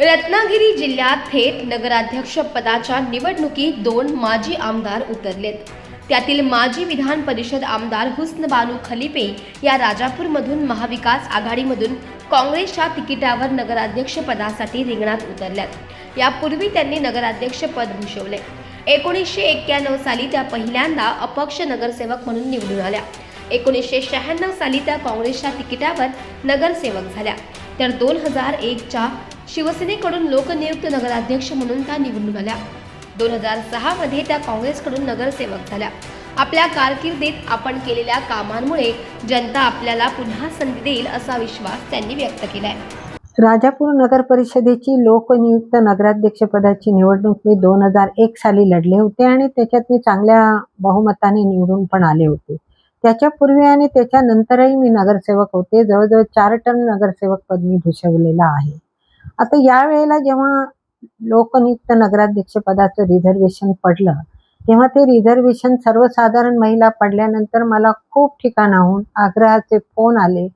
रत्नागिरी जिल्ह्यात थेट नगराध्यक्ष पदाच्या निवडणुकीत दोन माजी आमदार उतरलेत. त्यातील माजी विधान परिषद आमदार हुस्न बानू खलिपे या राजापूरमधून महाविकास आघाडीमधून काँग्रेसच्या तिकिटावर नगराध्यक्ष पदासाठी रिंगणात उतरल्यात. यापूर्वी त्यांनी नगराध्यक्ष पद भूषवले. एकोणीसशे एक्क्याण्णव साली त्या पहिल्यांदा अपक्ष नगरसेवक म्हणून निवडून आल्या. एकोणीसशे शहाण्णव साली त्या काँग्रेसच्या तिकिटावर नगरसेवक झाल्या. तर दोन हजार एकच्या शिवसेनेकडून लोकनियुक्त नगराध्यक्ष म्हणून त्या निवडून आल्या. दोन हजार सहामध्ये त्या काँग्रेसकडून नगरसेवक झाल्या. आपल्या कारकिर्दीत आपण केलेल्या कामांमुळे जनता आपल्याला पुन्हा संधी देईल असा विश्वास त्यांनी व्यक्त केलाय. राजापूर नगर परिषदेची लोकनियुक्त नगराध्यक्षपदाची निवडणूक मी दोन हजार एक साली लढले होते आणि त्याच्यात मी चांगल्या बहुमताने निवडून पण आले होते. त्याच्यापूर्वी आणि त्याच्यानंतरही मी नगरसेवक होते. जवळजवळ चार टर्म नगरसेवक पद मी भूषवलेलं आहे. आता यावेळेला जेव्हा लोकनियुक्त नगराध्यक्ष पदाचं रिझर्वेशन पडलं तेव्हा ते रिझर्वेशन सर्वसाधारण महिला पडल्यानंतर मला खूप ठिकाणाहून आग्रहाचे फोन आले.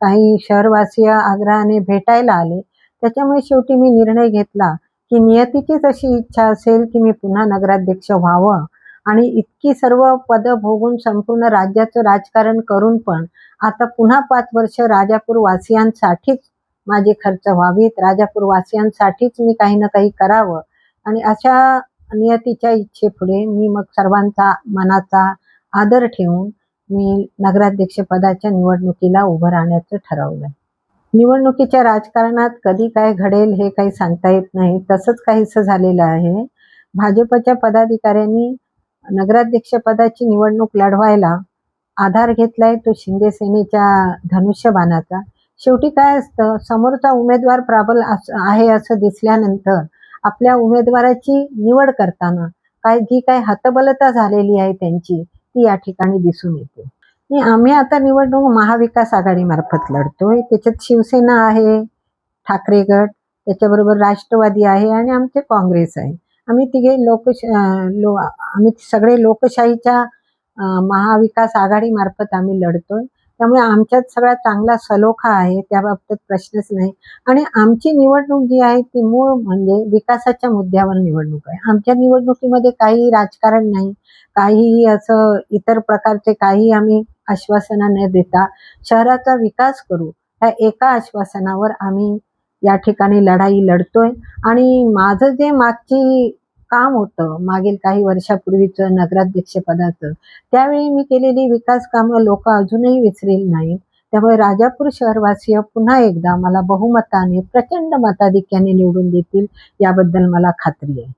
काही शहरवासीय आग्रहाने भेटायला आले. त्याच्यामुळे शेवटी मी निर्णय घेतला की नियतीचीच अशी इच्छा असेल की मी पुन्हा नगराध्यक्ष व्हावं. आणि इतकी सर्व पदं भोगून संपूर्ण राज्याचं राजकारण करून पण आता पुन्हा पाच वर्ष राजापूर वासियांसाठीच माझे खर्च व्हावेत. राजापूर वासियांसाठीच मी काही ना काही करावं. आणि अशा नियतीच्या इच्छेपुढे मी मग सर्वांचा मनाचा आदर ठेवून मी नगराध्यक्षपदाच्या निवडणुकीला उभं राहण्याचं ठरवलं निवडणुकीच्या राजकारणात कधी काय घडेल हे काही सांगता येत नाही. तसंच काहीसं झालेलं आहे. भाजपच्या पदाधिकाऱ्यांनी नगराध्यक्षपदाची निवडणूक लढवायला आधार घेतलाय तो शिंदे सेनेच्या धनुष्यबाणाचा. शेवटी काय असतं? समोरचा उमेदवार प्राबल अस- आहे असं दिसल्यानंतर आपल्या उमेदवाराची निवड करताना काय जी काय हतबलता झालेली आहे त्यांची ती या ठिकाणी दिसून येते. आम्ही आता निवडणूक महाविकास आघाडीमार्फत लढतोय. त्याच्यात शिवसेना आहे ठाकरे गट त्याच्याबरोबर राष्ट्रवादी आहे आणि आमचे काँग्रेस आहे. आम्ही तिघे लोकश लो आम्ही सगळे लोकशाहीच्या महाविकास आघाडीमार्फत आम्ही लढतोय. त्यामुळे आमच्यात सगळा चांगला सलोखा आहे त्या बाबतीत प्रश्नच नाही. आणि आमची निवडणूक जी आहे ती मूळ म्हणजे विकासाच्या मुद्द्यावर निवडणूक आहे. आमच्या निवडणुकीमध्ये काही राजकारण नाही. काहीही असं इतर प्रकारचे काही आम्ही आश्वासनं न देता शहराचा विकास करू ह्या एका आश्वासनावर आम्ही या ठिकाणी लढाई लढतोय. आणि माझं जे मागची काम होतं. मागील काही वर्षापूर्वीचं नगराध्यक्ष पदाचं. त्यावेळी मी केलेली विकास कामं लोक अजूनही विसरेल नाहीत. त्यामुळे राजापूर शहरवासीय पुन्हा एकदा मला बहुमताने प्रचंड मताधिक्याने निवडून देतील याबद्दल मला खात्री आहे.